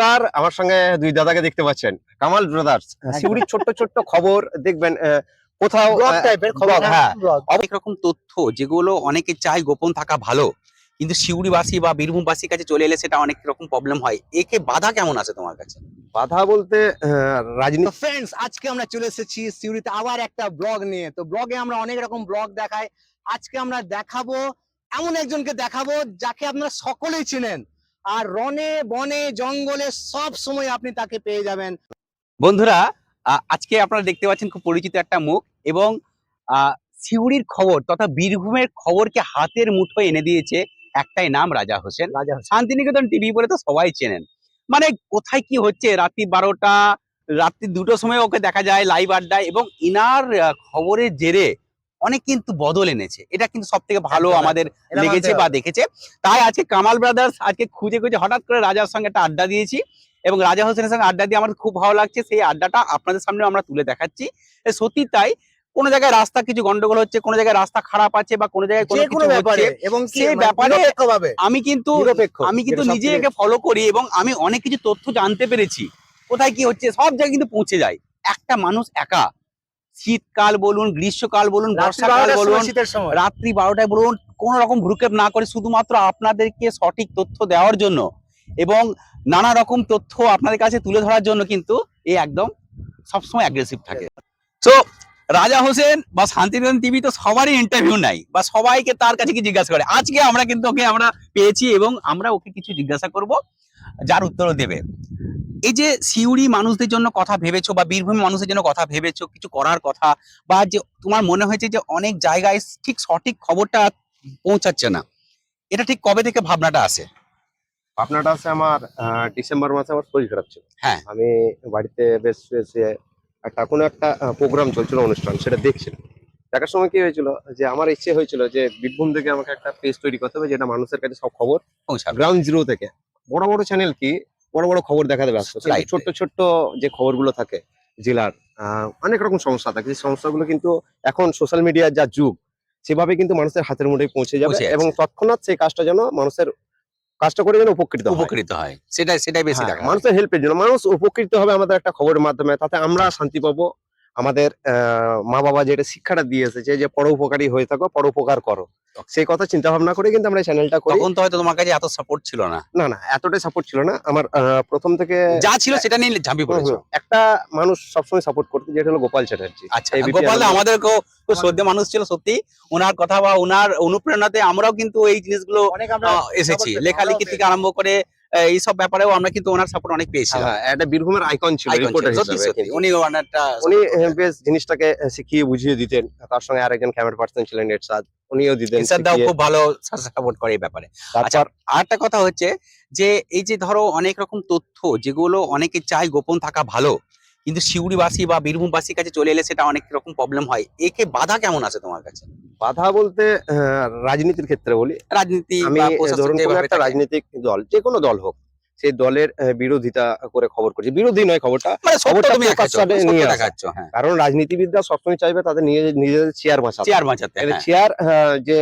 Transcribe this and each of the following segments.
নমস্কার আমার সঙ্গে দুই দাদাকে দেখতে পাচ্ছেন কামাল ব্রাদার্স। সিউড়ির ছোট্ট ছোট্ট খবর দেখবেন আহ, কোথাও টাইপের খবর হ্যাঁ অনেক রকম তথ্য যেগুলো অনেকে চায় গোপন থাকা ভালো কিন্তু শিউড়িবাসী বা বীরভূমবাসীর কাছে চলে এলে সেটা অনেক রকম প্রবলেম হয়। একে বাধা কেমন আছে তোমার কাছে? বাধা বলতে আহ, রাজনীতি ফ্রেন্ডস আজকে আমরা চলে এসেছি সিউড়িতে আবার একটা ব্লগ নিয়ে। তো ব্লগে আমরা অনেক রকম ব্লগ দেখাই। আজকে আমরা দেখাবো এমন একজনকে দেখাবো যাকে আপনারা সকলেই চেনেন। আর রনে বনে জঙ্গলে সব সময় আপনি তাকে পেয়ে যাবেন। বন্ধুরা আজকে আপনারা দেখতে পাচ্ছেন খুব পরিচিত একটা মুখ এবং সিউড়ির খবর তথা বীরভূমের খবরকে হাতের মুঠোয় এনে দিয়েছে একটাই নাম রাজা হোসেন। রাজা শান্তিনিকেতন টিভি বলে তো সবাই চেনেন। মানে কোথায় কি হচ্ছে রাত্রি বারোটা রাত্রি দুটোর সময় ওকে দেখা যায় লাইভ আড্ডায় এবং ইনার খবরের জেরে অনেক কিন্তু বদল এনেছে। এটা কিন্তু সব থেকে ভালো আমাদের লেগেছে বা দেখেছে। তাই আজকে কামাল ব্রাদার্স আজকে খুঁজে খুঁজে হঠাৎ করে রাজার সঙ্গে একটা আড্ডা দিয়েছি এবং রাজা হোসেনের সঙ্গে আড্ডা দিয়ে আমার খুব ভালো লাগছে। সেই আড্ডাটা আপনাদের সামনে আমরা তুলে দেখাচ্ছি। সত্যি তাই কোনো জায়গায় রাস্তা কিছু গন্ডগোল হচ্ছে কোনো জায়গায় রাস্তা খারাপ আছে বা কোনো জায়গায় কোনো কিছু ব্যাপারে এবং সেই মানে ব্যাপারে আমি কিন্তু আমি কিন্তু নিজে একে ফলো করি এবং আমি অনেক কিছু তথ্য জানতে পেরেছি। কোথায় কি হচ্ছে সব জায়গায় কিন্তু পৌঁছে যায়। একটা মানুষ একা শীতকাল বলুন গ্রীষ্মকাল বলুন বর্ষাকাল বলুন শীতের সময়। রাত্রি বারোটায় বলুন কোন রকম ভ্রুক্ষেপ না করে শুধুমাত্র আপনাদেরকে সঠিক তথ্য দেওয়ার জন্য এবং নানা রকম তথ্য আপনাদের কাছে তুলে ধরার জন্য কিন্তু এ একদম সবসময় অ্যাগ্রেসিভ থাকে। তো রাজা হোসেন বা শান্তিনিকেতন টিভি তো সবারই ইন্টারভিউ নাই বা সবাইকে তার কাছে কি জিজ্ঞাসা করে? আজকে আমরা কিন্তু ওকে আমরা পেয়েছি এবং আমরা ওকে কিছু জিজ্ঞাসা করব। যার উত্তরও দেবে। এই যে সিউড়ি মানুষদের জন্য কথা ভেবেছো বা বীরভূম মানুষের জন্য কথা ভেবেছো কিছু করার কথা বা যে তোমার মনে হয়েছে যে অনেক জায়গায় ঠিক সঠিক খবরটা পৌঁছাচ্ছে না এটা ঠিক কবে থেকে ভাবনাটা আসে? ভাবনাটা আছে আমার ডিসেম্বর মাসে আমার শরীর খারাপ ছিল। হ্যাঁ। আমি বাড়িতে বেশ একটা কোনো একটা প্রোগ্রাম চলছিল অনুষ্ঠান সেটা দেখছিলাম। দেখার সময় কি হয়েছিল যে আমার ইচ্ছে হয়েছিল যে বীরভূম থেকে আমাকে একটা পেজ তৈরি করতে হবে যেটা মানুষের কাছে সব খবর পৌঁছাবে। গ্রাউন্ড জিরো থেকে। বড় বড় চ্যানেল কি বড় বড় খবর দেখাতে ব্যস্ত। কিন্তু Right. ছোট্ট ছোট্ট যে খবরগুলো থাকে জেলার অনেক রকম সমস্যা থাকে। সেই সমস্যাগুলো কিন্তু এখন সোশ্যাল মিডিয়ার যা যুগ সেভাবে কিন্তু মানুষের হাতের মুঠোয় পৌঁছে যাবে। এবং তৎক্ষণাৎ সেই কাজটা যেন মানুষের কাজটা করে যেন উপকৃত উপকৃত হয়। সেটাই সেটাই বেশি হ্যাঁ, মানুষের হেল্পের জন্য। মানুষ উপকৃত হবে আমাদের একটা খবরের মাধ্যমে তাতে আমরা শান্তি পাবো। আমাদের আহ, মা বাবা যেটা শিক্ষাটা দিয়ে এসেছে যে পরোপকারী হয়ে থাকো পরোপকার করো। সেই কথা চিন্তা ভাবনা করে কিন্তু আমরা চ্যানেলটা করি। তখন তো হয়তো তোমার কাছে এত সাপোর্ট ছিল না। না না এতটাই সাপোর্ট ছিল না। আমার আহ, প্রথম থেকে যা ছিল সেটা নিয়ে ঝাঁপি পড়েছো? একটা মানুষ সবসময় সাপোর্ট করতো যেটা হলো গোপাল চ্যাটার্জি। আচ্ছা গোপাল। আমাদেরকেও খুব শ্রদ্ধে মানুষ। ছিল সত্যি। ওনার কথা বা ওনার অনুপ্রেরণাতে আমরাও কিন্তু এই জিনিসগুলো এসেছি। লেখালেখি থেকে আরম্ভ করে এইসব ব্যাপারেও আমরা কিন্তু ওনার সাপোর্ট অনেক পেয়েছিলাম। হ্যাঁ, একটা বীরভূমের আইকন ছিল। উনি উনি বেশ জিনিসটাকে শিখিয়ে বুঝিয়ে দিতেন। তার সঙ্গে আরেকজন ক্যামেরা পার্সন ছিলেন এরশাদ উনিও দিতেন ইরশাদ দাও খুব ভালো সাপোর্ট করে এই ব্যাপারে। আচ্ছা আরেকটা আর একটা কথা হচ্ছে যে এই যে ধরো অনেক রকম তথ্য যেগুলো অনেকে চায় গোপন থাকা ভালো কিন্তু শিউড়িবাসী বা বীরভূমবাসীর কাছে চলে এলে সেটা অনেক রকম প্রবলেম হয়। একে বাধা কেমন আছে তোমার কাছে? বাধা বলতে রাজনীতির ক্ষেত্রে বলি। রাজনীতি আমি ধরুন একটা রাজনৈতিক দল যে কোনো দল হোক সেই দলের বিরোধিতা করে খবর করছে। বিরোধী নয় খবরটা। মানে নিয়ে হ্যাঁ। কারণ রাজনীতিবিদরা সবসময় চাইবে তাদের নিজে নিজেদের চেয়ার বাঁচাতে। চেয়ার বাঁচাতে হ্যাঁ। চেয়ার যে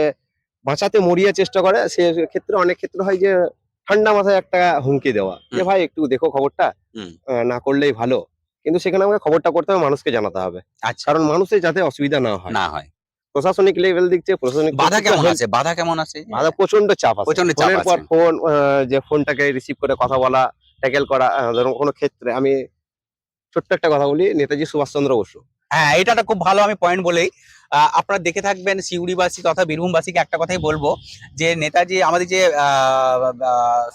বাঁচাতে মরিয়া চেষ্টা করে সে ক্ষেত্রে অনেক ক্ষেত্রে হয় যে ঠান্ডা মাথায় একটা হুমকি দেওয়া। যে ভাই একটু দেখো খবরটা। না করলেই ভালো। কিন্তু সেখানে আমাকে খবরটা করতে হবে মানুষকে জানাতে হবে। আচ্ছা। কারণ মানুষের যাতে অসুবিধা না হয়। না হয়। প্রশাসনিক লেভেল দিক থেকে প্রশাসনিক বাধা কেমন আছে? বাধা কেমন আছে? বাধা প্রচণ্ড চাপ আছে। প্রচণ্ড চাপ ফোনের পর ফোন যে ফোনটাকে রিসিভ করে কথা বলা ট্যাকেল করা ধরুন কোনো ক্ষেত্রে আমি ছোট্ট একটা কথা বলি নেতাজি সুভাষচন্দ্র বসু। হ্যাঁ এটা একটা খুব ভালো আমি পয়েন্ট বলেই। আপনারা দেখে থাকবেন সিউড়িবাসী তথা বীরভূমবাসীকে একটা কথাই বলব যে নেতাজি আমাদের যে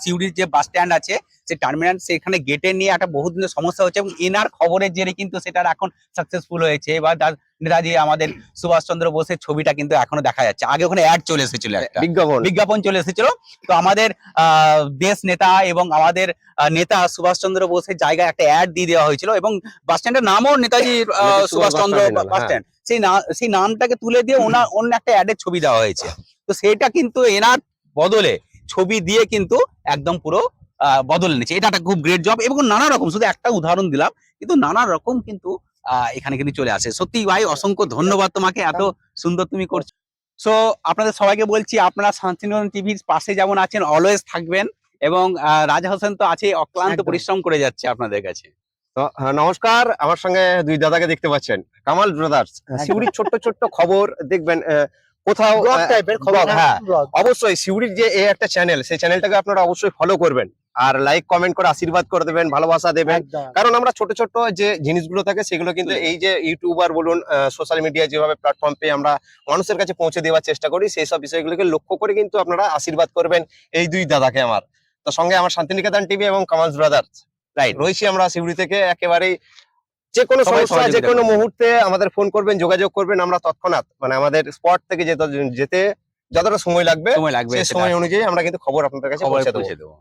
সিউড়ির যে বাস স্ট্যান্ড আছে সে টার্মিনাল সেখানে গেটে নিয়ে একটা বহুদিনের সমস্যা হচ্ছে এবং এনার খবরের জেরে কিন্তু সেটার এখন সাকসেসফুল হয়েছে। তার নেতাজি আমাদের সুভাষচন্দ্র বোসের ছবিটা কিন্তু এখনও দেখা যাচ্ছে। আগে ওখানে অ্যাড চলে এসেছিল একটা। বিজ্ঞাপন। বিজ্ঞাপন চলে এসেছিল। তো আমাদের দেশ নেতা এবং আমাদের নেতা সুভাষচন্দ্র বোসের জায়গায় একটা অ্যাড দিয়ে দেওয়া হয়েছিল এবং বাস স্ট্যান্ডের নামও Netaji Subhashchandra Subhash bus bus stand সেই না সেই নামটাকে তুলে দিয়ে ওনার অন্য একটা অ্যাডের ছবি দেওয়া হয়েছে। তো সেটা কিন্তু এনার বদলে ছবি দিয়ে কিন্তু একদম পুরো বদল এনেছে। এটা একটা খুব গ্রেট জব এবং নানা রকম শুধু একটা উদাহরণ দিলাম কিন্তু নানা রকম কিন্তু আহ, এখানে কিন্তু চলে আসে। সত্যি ভাই অসংখ্য ধন্যবাদ তোমাকে এত সুন্দর তুমি করছ। সো আপনাদের সবাইকে বলছি আপনারা শান্তিনিকেতন টিভির পাশে যেমন আছেন অলওয়েজ থাকবেন এবং আহ, রাজা হোসেন তো আছে অক্লান্ত পরিশ্রম করে যাচ্ছে আপনাদের কাছে। তো হ্যাঁ, নমস্কার। আমার সঙ্গে দুই দাদাকে দেখতে পাচ্ছেন কামাল ব্রাদার্স। সিউড়ির ছোট্ট ছোট্ট খবর দেখবেন আহ, কোথাও টাইপের খবর হ্যাঁ। অবশ্যই সিউড়ির যে এই একটা চ্যানেল সেই চ্যানেলটাকে আপনারা অবশ্যই ফলো করবেন। আর লাইক কমেন্ট করে আশীর্বাদ করে দেবেন ভালোবাসা দেবেন। কারণ আমরা ছোট ছোট যে জিনিসগুলো থাকে সেগুলো কিন্তু এই যে ইউটিউবার বলুন সোশ্যাল মিডিয়া যেভাবে প্ল্যাটফর্ম পেয়ে আমরা মানুষের কাছে পৌঁছে দেওয়ার চেষ্টা করি সেই সব বিষয়গুলোকে লক্ষ্য করে কিন্তু আপনারা আশীর্বাদ করবেন এই দুই দাদাকে আমার। তো সঙ্গে আমার শান্তিনিকেতন টিভি এবং কামাল ব্রাদার্স রাইট রয়েছি আমরা সিউড়ি থেকে একেবারেই যে কোনো সমস্যা যে কোনো মুহূর্তে আমাদের ফোন করবেন যোগাযোগ করবেন আমরা তৎক্ষণাৎ মানে আমাদের স্পট থেকে যেতে যেতে যতটা সময় লাগবে সময় লাগবে সেই সময় অনুযায়ী আমরা কিন্তু খবর আপনাদের কাছে পৌঁছে দেবো।